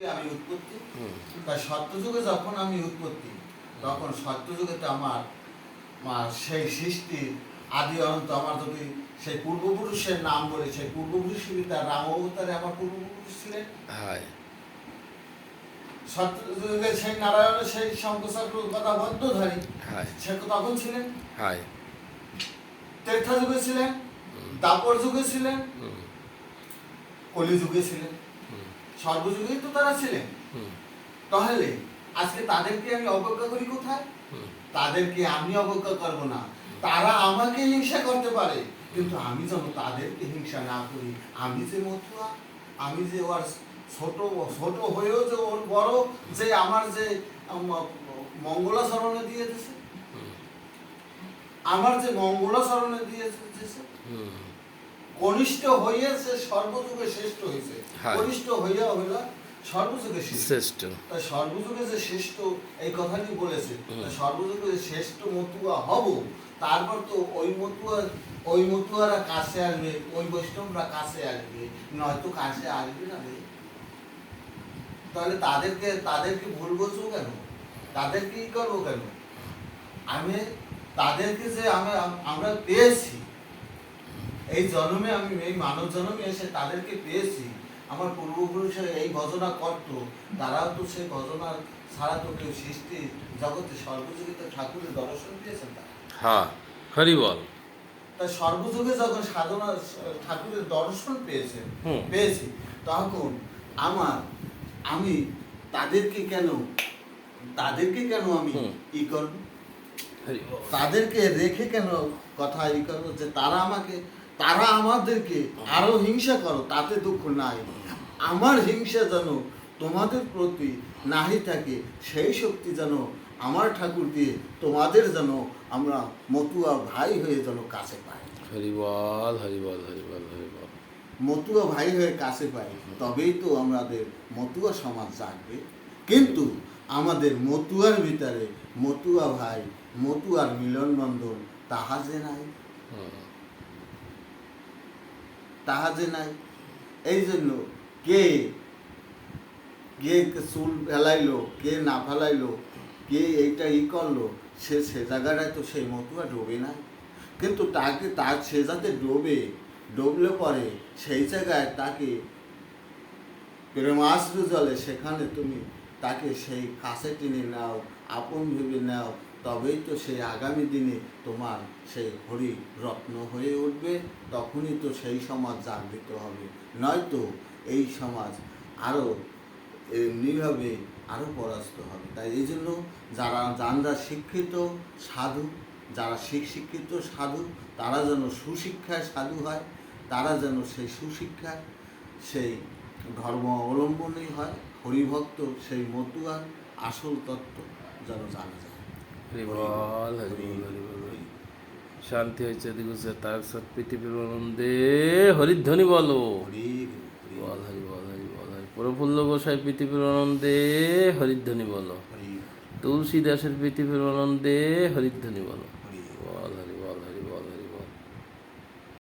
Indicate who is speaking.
Speaker 1: আমি উৎপত্তি। তাই সত্যযুগে যখন আমি উৎপত্তি তখন সত্যযুগে তো আমার সেই সৃষ্টির আদি অনন্ত আমার যদি সেই পূর্বপুরুষের নাম বলে সেই পূর্বপুরুষ তার রাম অবতারে আমার পূর্বপুরুষ ছিলেন? সত্যযুগে সেই নারায়ণের সেই শঙ্কচক্র কথা বদ্ধধারী
Speaker 2: হায়।
Speaker 1: সে তখন ছিলেন?
Speaker 2: হায়।
Speaker 1: যুগে ছিলেন দাপর যুগে ছিলেন কলি যুগে ছিলেন। সর্বযুগেই তো তারা ছিলেন। তাহলে আজকে তাদেরকে আমি অবজ্ঞা করি কোথায়? তাদেরকে আমি অবজ্ঞা করব না। তারা আমাকে হিংসা করতে পারে। কিন্তু আমি যেন তাদেরকে হিংসা না করি আমি যে মতুয়া আমি যে ওর ছোট ছোট হয়েও যে ওর বড় যে আমার যে মঙ্গলাচরণে দিয়ে দিছে আমার যে মঙ্গলাচরণে দিয়ে দিয়েছে
Speaker 2: হুম,
Speaker 1: কনিষ্ঠ হইয়া সে সর্বযুগে শ্রেষ্ঠ হয়েছে। কনিষ্ঠ হইয়া হইলা সর্বযুগে শ্রেষ্ঠ। সর্বযুগে যে শ্রেষ্ঠ এই কথাটি বলেছে সর্বযুগে যে শ্রেষ্ঠ মতুয়া হব তারপর তো ওই মতুয়া ওই মতুয়ারা কাছে আসবে ওই বৈষ্ণবরা কাছে আসবে নয়তো কাছে আসবে না রে। তাহলে তাদেরকে তাদেরকে ভুল বলছো কেন? তাদেরকে কি করব কেন? আমি তাদেরকে যে আমি আমরা পেয়েছি এই জন্মে আমি এই মানব জন্মে এসে তাদেরকে পেয়েছি। আমার পূর্বপুরুষের এই ভজনা করত। তারাও তো সেই ভজনা ছাড়া তো কেউ সৃষ্টি জগতে সর্বযুগিত ঠাকুরের দর্শন পেয়েছেন তারা।
Speaker 2: হ্যাঁ হরি বল।
Speaker 1: তাই সর্বযুগে যখন সাধনা ঠাকুরের দর্শন পেয়েছেন। পেয়েছি তখন আমার আমি তাদেরকে কেন তাদেরকে কেন আমি ই করব? তাদেরকে রেখে কেন কথা ই করব? যে তারা আমাকে তারা আমাদেরকে আরও হিংসা করো তাতে দুঃখ নাই। আমার হিংসা যেন তোমাদের প্রতি নাহি থাকে সেই শক্তি যেন আমার ঠাকুর দিয়ে তোমাদের যেন আমরা মতুয়া ভাই হয়ে যেন কাছে পাই।
Speaker 2: হরি বল হরি বল হরি বল হরি বল।
Speaker 1: মতুয়া ভাই হয়ে কাছে পাই তবেই তো আমাদের মতুয়া সমাজ জাগবে। কিন্তু আমাদের মতুয়ার ভিতরে মতুয়া ভাই মতুয়ার মিলন বন্ধন তাহা যে নাই। তাহা যে নাই। এই জন্য কে কে চুল ফেলাইলো, কে না ফেলাইলো, কে এইটা ই করল, সে সে জায়গাটায় তো সেই মতো আর ডোবে না। কিন্তু তাকে তার সে যাতে ডোবে, ডুবলে পরে সেই জায়গায় তাকে প্রেমাশ্রু জলে সেখানে তুমি তাকে সেই কাছে টেনে নাও, আপন ভেবে নাও তবেই তো সেই আগামী দিনে তোমার সেই হরি রত্ন হয়ে উঠবে, তখনই তো সেই সমাজ জাগৃত হবে। নয়তো এই সমাজ আরও এমনিভাবে আরও পরাস্ত হবে। তাই এই জন্য যারা যারা শিক্ষিত, সাধু, যারা শিক- শিক্ষিত, সাধু, তারা যেন সুশিক্ষায় সাধু হয়, তারা যেন সেই সুশিক্ষা সেই ধর্ম অবলম্বনই হয়, হরিভক্ত সেই মতুয়ার আসল তত্ত্ব যেন জানা যায়।
Speaker 2: শান্তি হয়েছে দিগুছে তার সৎ পৃথিবীর আনন্দে হরিধ্বনি বলো। বল হরি বল হরি বল হরি। প্রফুল্ল গোসাই পৃথিবীর আনন্দে হরিধ্বনি বলো। তুলসী দাসের পৃথিবীর আনন্দে হরিধ্বনি বলো।